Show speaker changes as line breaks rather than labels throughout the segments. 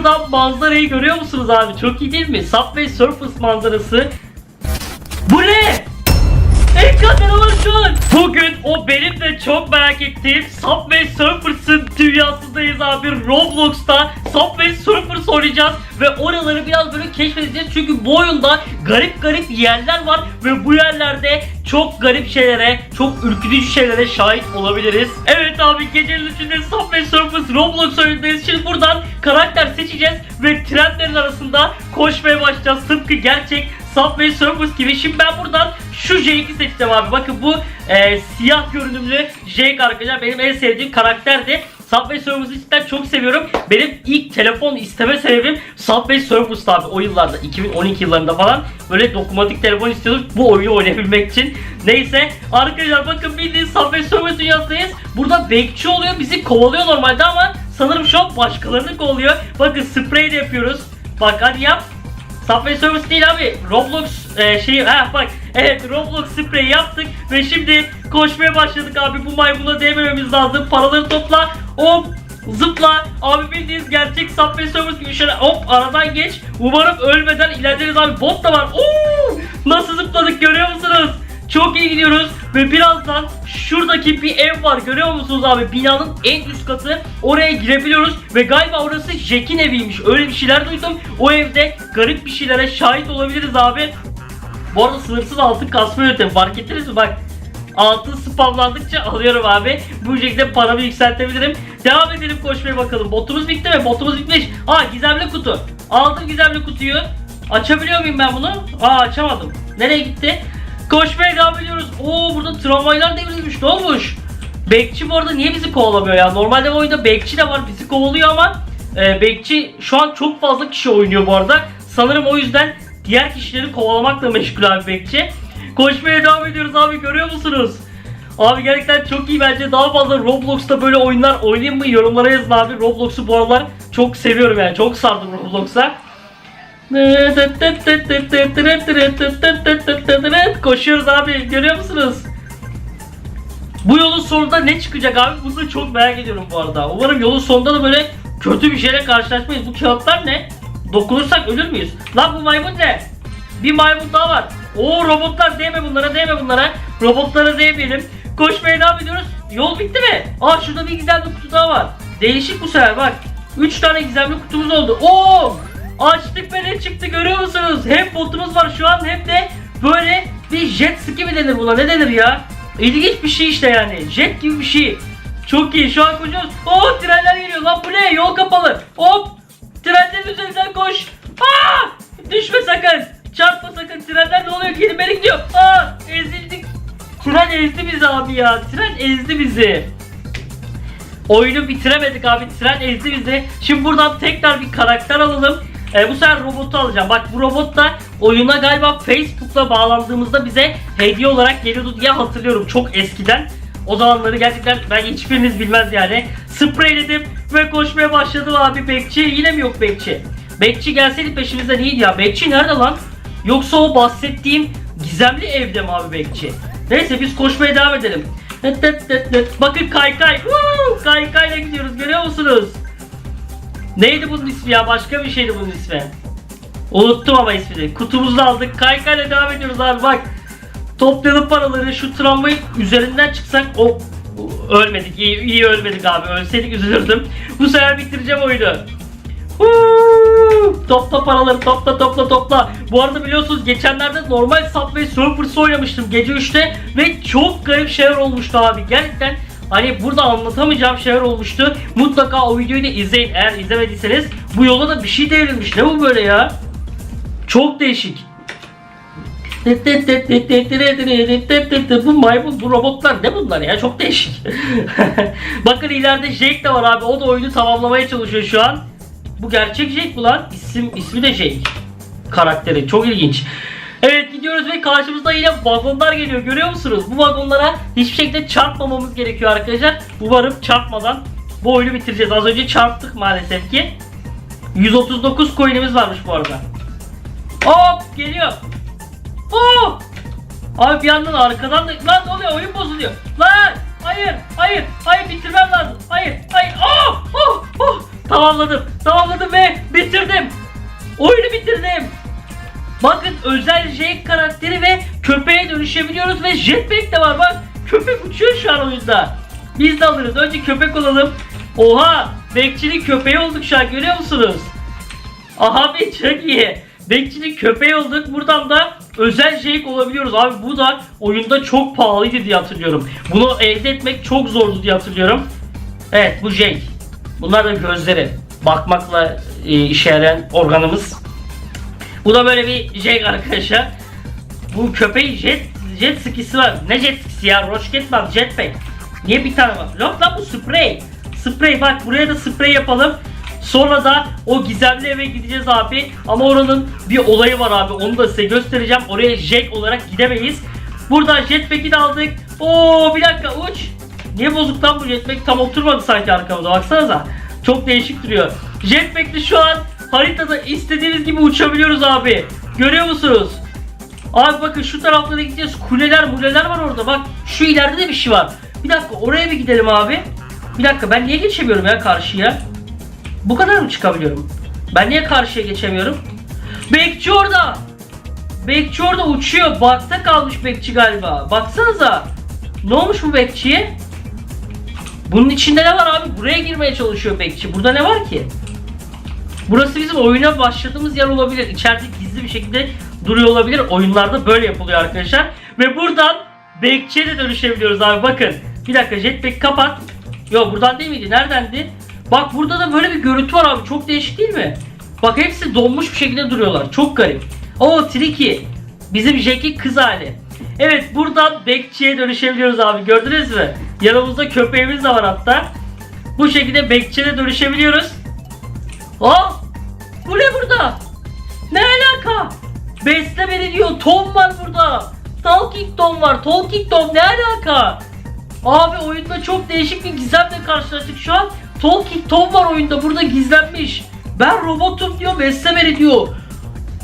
Buradan manzarayı görüyor musunuz abi? Çok iyi değil mi? Subway Surfers manzarası. Bu ne? Ekran var şu? Bugün o benim de çok merak ettiğim Subway Surfers'ın dünyasındayız abi. Roblox'ta Subway Surfers oynayacağız ve oraları biraz böyle keşfedeceğiz. Çünkü bu oyunda garip garip yerler var ve bu yerlerde çok garip şeylere, çok ürkütücü şeylere şahit olabiliriz. Evet abi gecenin üçünde Subway Surfers Roblox oyundayız. Şimdi buradan karakter seçeceğiz ve trendlerin arasında koşmaya başlayacağız. Tıpkı gerçek Subway Surfers gibi. Şimdi ben buradan şu Jake'i seçeceğim abi. Bakın bu e, siyah görünümlü Jake arkadaşlar benim en sevdiğim karakterdi. Subway Surfers'ı cidden çok seviyorum. Benim ilk telefon isteme sebebim Subway Surfers'tı abi o yıllarda 2012 yıllarında falan böyle dokunmatik telefon istiyorduk bu oyunu oynayabilmek için. Neyse arkadaşlar bakın bildiğin Subway Surfers dünyasındayız. Burada bekçi oluyor bizi kovalıyor normalde ama sanırım şu an başkalarını kovalıyor. Bakın sprey de yapıyoruz. Bak hadi yap. Subway Surfers değil abi. Roblox e, şeyi ha bak evet Roblox sprey yaptık ve şimdi koşmaya başladık abi. Bu maymuna değmememiz lazım. Paraları topla. Hop zıpla. Abi bildiğiniz gerçek Subway Surfers gibi şöyle hop aradan geç. Umarım ölmeden ilerleriz abi. Bot da var. Oo! Nasıl zıpladık görüyor musunuz? Çok iyi gidiyoruz ve birazdan şuradaki bir ev var görüyor musunuz abi binanın en üst katı oraya girebiliyoruz ve galiba orası Jack'in eviymiş öyle bir şeyler duydum o evde garip bir şeylere şahit olabiliriz abi bu arada sınırsız altın kasma yöntemi fark ettiniz mi bak altın spamlandıkça alıyorum abi bu şekilde paramı yükseltebilirim devam edelim koşmaya bakalım botumuz bitti mi botumuz bitmiş aa gizemli kutu aldım gizemli kutuyu açabiliyor muyum ben bunu aa açamadım nereye gitti Koşmaya devam ediyoruz. Oo burada tramvaylar devrilmiş. Ne olmuş? Bekçi bu arada niye bizi kovalamıyor ya? Normalde oyunda bekçi de var bizi kovalıyor ama e, bekçi şu an çok fazla kişi oynuyor bu arada. Sanırım o yüzden diğer kişileri kovalamakla meşgul abi bekçi. Koşmaya devam ediyoruz abi görüyor musunuz? Abi gerçekten çok iyi bence daha fazla Roblox'ta böyle oyunlar oynayayım mı yorumlara yazın abi. Roblox'u bu aralar çok seviyorum yani çok sardım Roblox'a. Koşuyoruz abi görüyor musunuz? Bu yolun sonunda ne çıkacak abi? Bunu da çok merak ediyorum bu arada. Umarım yolun sonunda da böyle kötü bir şeyle karşılaşmayız. Bu kağıtlar ne? Dokunursak ölür müyüz? Lan bu maymun ne? Bir maymun daha var. Oo robotlar değme bunlara değme bunlara. Robotlara değmeyelim. Koşmaya devam ediyoruz. Yol bitti mi? Aa şurada bir gizemli kutu daha var. Değişik bu sefer bak. 3 tane gizemli kutumuz oldu. Oo! Açtık ve ne çıktı görüyor musunuz? Hem botumuz var şu an hem de böyle bir jet ski mi denir buna ne denir ya? İlginç bir şey işte yani. Jet gibi bir şey. Çok iyi şu an koşuyoruz. Oo trenler geliyor lan bu ne? Yol kapalı. Hop! Trenlerin üzerinden koş. Aa! Düşme sakın. Çarpma sakın. Trenler ne oluyor? Gelin beni gidiyor. Aa! Ezildik. Tren ezdi bizi abi ya. Tren ezdi bizi. Oyunu bitiremedik abi. Tren ezdi bizi. Şimdi buradan tekrar bir karakter alalım. E, bu sefer robotu alacağım. Bak bu robot da oyuna galiba Facebook'la bağlandığımızda bize hediye olarak geliyordu diye hatırlıyorum çok eskiden. O zamanları gerçekten ben hiçbiriniz bilmez yani. Spreyledim ve koşmaya başladım abi bekçi. Yine mi yok bekçi? Bekçi gelseydi peşimizden iyiydi ya. Bekçi nerede lan? Yoksa o bahsettiğim gizemli evde mi abi bekçi? Neyse biz koşmaya devam edelim. Tıt tıt tıt tıt. Bakın kaykay. Woo! Kaykayla gidiyoruz görüyor musunuz? Neydi bunun ismi ya? Başka bir şeydi bunun ismi. Unuttum ama ismini. Kutumuzu aldık. Kaykayla devam ediyoruz abi bak. Toplayalım paraları şu tramvayın üzerinden çıksak o ölmedik. İyi, iyi ölmedik abi. Ölseydik üzülürdüm. Bu sefer bitireceğim oyunu. Huu! Topla paraları topla topla topla. Bu arada biliyorsunuz geçenlerde normal Subway Surfers oynamıştım gece 3'te ve çok garip şeyler olmuştu abi. Gerçekten Hani burada anlatamayacağım şeyler olmuştu. Mutlaka o videoyu da izleyin. Eğer izlemediyseniz bu yola da bir şey devrilmiş. Ne bu böyle ya? Çok değişik. Bu maymun, bu robotlar ne bunlar ya? Çok değişik. Bakın ileride Jake de var abi. O da oyunu tamamlamaya çalışıyor şu an. Bu gerçek Jake bu lan. İsim, ismi de Jake. Karakteri. Çok ilginç. Evet gidiyoruz ve karşımızda yine vagonlar geliyor. Görüyor musunuz? Bu vagonlara hiçbir şekilde çarpmamamız gerekiyor arkadaşlar. Umarım çarpmadan bu oyunu bitireceğiz. Az önce çarptık maalesef ki. 139 coin'imiz varmış bu arada. Hop geliyor. Hop. Abi bir yandan arkadan da lan ne oluyor oyun bozuluyor. Lan hayır hayır hayır bitirmem lazım. Hayır hayır. Oh, oh, oh. Tamamladım. Tamamladım ve Bitirdim. Oyunu bitirdim. Bakın özel Jake karakteri ve köpeğe dönüşebiliyoruz ve jetpack de var bak. Köpek uçuyor şu an oyunda. Biz de alırız. Önce köpek olalım. Oha! Bekçinin köpeği olduk şu an görüyor musunuz? Abi çok iyi. Bekçinin köpeği olduk. Buradan da özel Jake olabiliyoruz. Abi bu da oyunda çok pahalıydı diye hatırlıyorum. Bunu elde etmek çok zordu diye hatırlıyorum. Evet bu Jake. Bunlar da gözleri. Bakmakla e, işe yarayan organımız. Bu da böyle bir Jake arkadaşlar. Bu köpeğin jet jet skisi var. Ne jet skisi ya? Rocket var, jetpack. Niye bir tane var? Yok lan bu sprey. Sprey bak buraya da sprey yapalım. Sonra da o gizemli eve gideceğiz abi. Ama oranın bir olayı var abi. Onu da size göstereceğim. Oraya jet olarak gidemeyiz. Buradan jetpack'i de aldık. Oo bir dakika uç. Niye bozuk lan bu jetpack? Tam oturmadı sanki arkamıza. Baksanıza. Çok değişik duruyor. Jetpack'li şu an haritada istediğimiz gibi uçabiliyoruz abi. Görüyor musunuz? Abi bakın şu taraflara gideceğiz. Kuleler muleler var orada. Bak şu ileride de bir şey var. Bir dakika oraya bir gidelim abi. Bir dakika ben niye geçemiyorum ya karşıya? Bu kadar mı çıkabiliyorum? Ben niye karşıya geçemiyorum? Bekçi orada. Bekçi orada uçuyor. Bakta kalmış bekçi galiba. Baksanıza. Ne olmuş bu bekçiye? Bunun içinde ne var abi? Buraya girmeye çalışıyor bekçi. Burada ne var ki? Burası bizim oyuna başladığımız yer olabilir. İçeride gizli bir şekilde duruyor olabilir. Oyunlarda böyle yapılıyor arkadaşlar. Ve buradan bekçiye de dönüşebiliyoruz abi. Bakın. Bir dakika jetpack kapat. Yok buradan değil miydi? Neredendi? Bak burada da böyle bir görüntü var abi. Çok değişik değil mi? Bak hepsi donmuş bir şekilde duruyorlar. Çok garip. Oo Triki. Bizim Jack'in kız hali. Evet buradan bekçiye dönüşebiliyoruz abi. Gördünüz mü? Yanımızda köpeğimiz de var hatta. Bu şekilde bekçiye dönüşebiliyoruz. Aa! Bu ne burada? Ne alaka? Besle beni diyor. Tom var burada. Talking Tom var. Talking Tom ne alaka? Abi oyunda çok değişik bir gizemle karşılaştık şu an. Talking Tom var oyunda. Burada gizlenmiş. Ben robotum diyor. Besle beni diyor.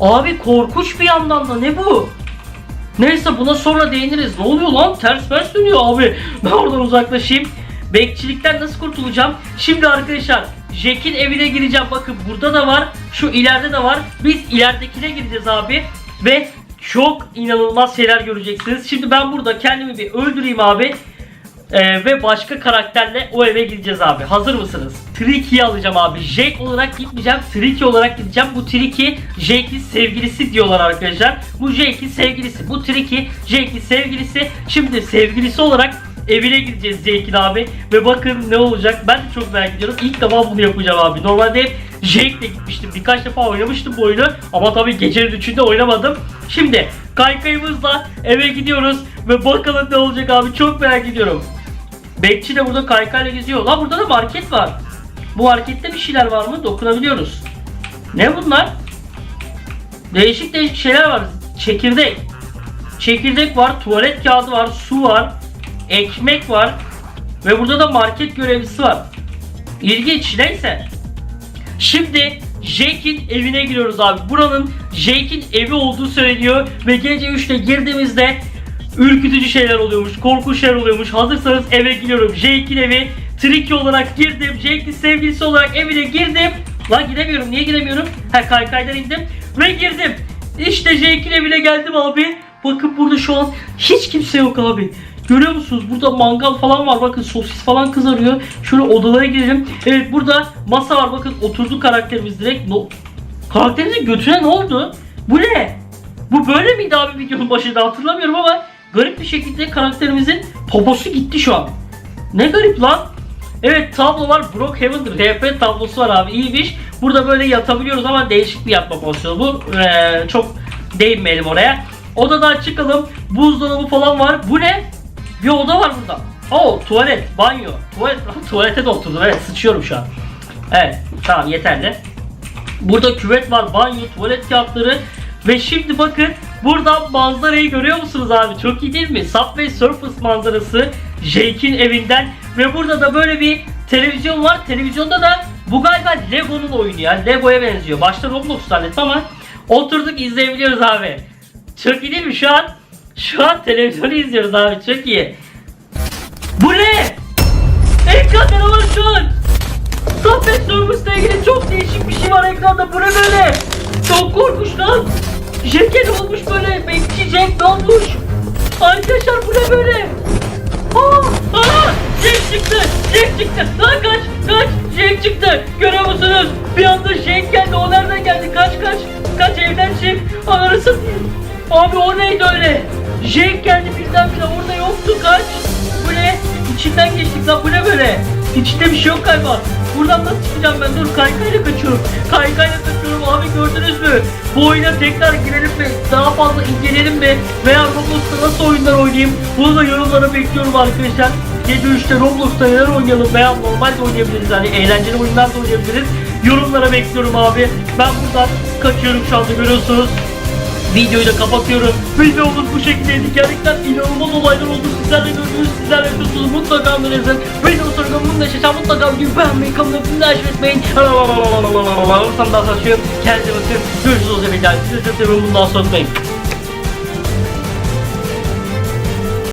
Abi korkunç bir yandan da ne bu? Neyse buna sonra değiniriz. Ne oluyor lan? Ters ters dönüyor abi. Ben oradan uzaklaşayım. Bekçilikten nasıl kurtulacağım? Şimdi arkadaşlar Jack'in evine gireceğim. Bakın burada da var. Şu ileride de var. Biz ileridekine gireceğiz abi. Ve çok inanılmaz şeyler göreceksiniz. Şimdi ben burada kendimi bir öldüreyim abi. Ee, ve başka karakterle o eve gideceğiz abi. Hazır mısınız? Tricky'yi alacağım abi. Jake olarak gitmeyeceğim. Tricky olarak gideceğim. Bu Tricky Jake'in sevgilisi diyorlar arkadaşlar. Bu Jake'in sevgilisi. Bu Tricky Jake'in sevgilisi. Şimdi sevgilisi olarak evine gideceğiz Jake'in abi. Ve bakın ne olacak. Ben de çok merak ediyorum. İlk defa bunu yapacağım abi. Normalde hep Jake'le gitmiştim. Birkaç defa oynamıştım bu oyunu. Ama tabii gecenin üçünde oynamadım. Şimdi kaykayımızla eve gidiyoruz. Ve bakalım ne olacak abi. Çok merak ediyorum. Bekçi de burada kaykayla geziyor. Lan burada da market var. Bu markette bir şeyler var mı? Dokunabiliyoruz. Ne bunlar? Değişik değişik şeyler var. Çekirdek. Çekirdek var, tuvalet kağıdı var, su var, ekmek var ve burada da market görevlisi var. İlginç neyse. Şimdi Jake'in evine giriyoruz abi. Buranın Jake'in evi olduğu söyleniyor ve gece 3'te girdiğimizde ürkütücü şeyler oluyormuş, korkunç şeyler oluyormuş. Hazırsanız eve giriyorum. Jake'in evi Tricky olarak girdim. Jake'in sevgilisi olarak evine girdim. Lan gidemiyorum. Niye gidemiyorum? Ha kaykaydan indim ve girdim. İşte Jake'in evine geldim abi. Bakın burada şu an hiç kimse yok abi. Görüyor musunuz? Burada mangal falan var. Bakın sosis falan kızarıyor. Şöyle odalara girelim. Evet burada masa var. Bakın oturdu karakterimiz direkt. No. Karakterimizin götüne ne oldu? Bu ne? Bu böyle miydi abi videonun başında hatırlamıyorum ama garip bir şekilde karakterimizin poposu gitti şu an. Ne garip lan. Evet tablo var. Brookhaven RP tablosu var abi. İyiymiş. Burada böyle yatabiliyoruz ama değişik bir yatma pozisyonu bu. Ee, çok değinmeyelim oraya. Odadan çıkalım. Buzdolabı falan var. Bu ne? Bir oda var burada. Oo tuvalet, banyo. Tuvalet, tuvalete de oturdum. Evet sıçıyorum şu an. Evet tamam yeterli. Burada küvet var, banyo, tuvalet kağıtları. Ve şimdi bakın buradan manzarayı görüyor musunuz abi? Çok iyi değil mi? Subway Surfers manzarası Jake'in evinden. Ve burada da böyle bir televizyon var. Televizyonda da bu galiba Lego'nun oyunu ya. Lego'ya benziyor. Başta Roblox zannettim ama oturduk izleyebiliyoruz abi. Çok iyi değil mi şu an? Şu an televizyonu izliyoruz abi çok iyi. Bu ne? Ekran ne var şu an? Subway Surfers'la ilgili çok değişik bir şey var ekranda. Bu ne böyle? Çok korkunç lan. Ne olmuş böyle? Bekçi Jack ne olmuş? Arkadaşlar bu ne böyle? Aa, aa, Jack çıktı. Jack çıktı. Lan kaç, kaç. Jack çıktı. Görüyor musunuz? Bir anda Jack geldi. O nereden geldi? Kaç, kaç. Kaç evden çık. Ananı. Abi o neydi öyle? Jack geldi birdenbire. Orada yoktu. Kaç. Bu ne? İçinden geçtik lan. Bu ne böyle? İçinde bir şey yok galiba. Buradan nasıl çıkacağım ben? Dur kaykayla kaçıyorum. Kaykayla kaçıyorum abi gördünüz mü? Bu oyuna tekrar girelim mi? Daha fazla inceleyelim mi? Veya Roblox'ta nasıl oyunlar oynayayım? Bunu da yorumlara bekliyorum arkadaşlar. Gece 3'te Roblox'ta neler oynayalım veya normal de oynayabiliriz. Hani eğlenceli oyunlar da oynayabiliriz. Yorumlara bekliyorum abi. Ben buradan kaçıyorum şu anda görüyorsunuz. Videoyu da kapatıyorum. Videomuz bu şekildeydi. Gerçekten inanılmaz olaylar oldu. Sizler de gördünüz, sizler de yapıyorsunuz. Mutlaka önerirsin. Video bunu da yaşayacağım. Mutlaka videoyu beğenmeyi, kanalıma abone olmayı unutmayın. Sana daha saçıyorum. Kendinize bakın. Görüşürüz o zaman. Sizi. Bundan sonra.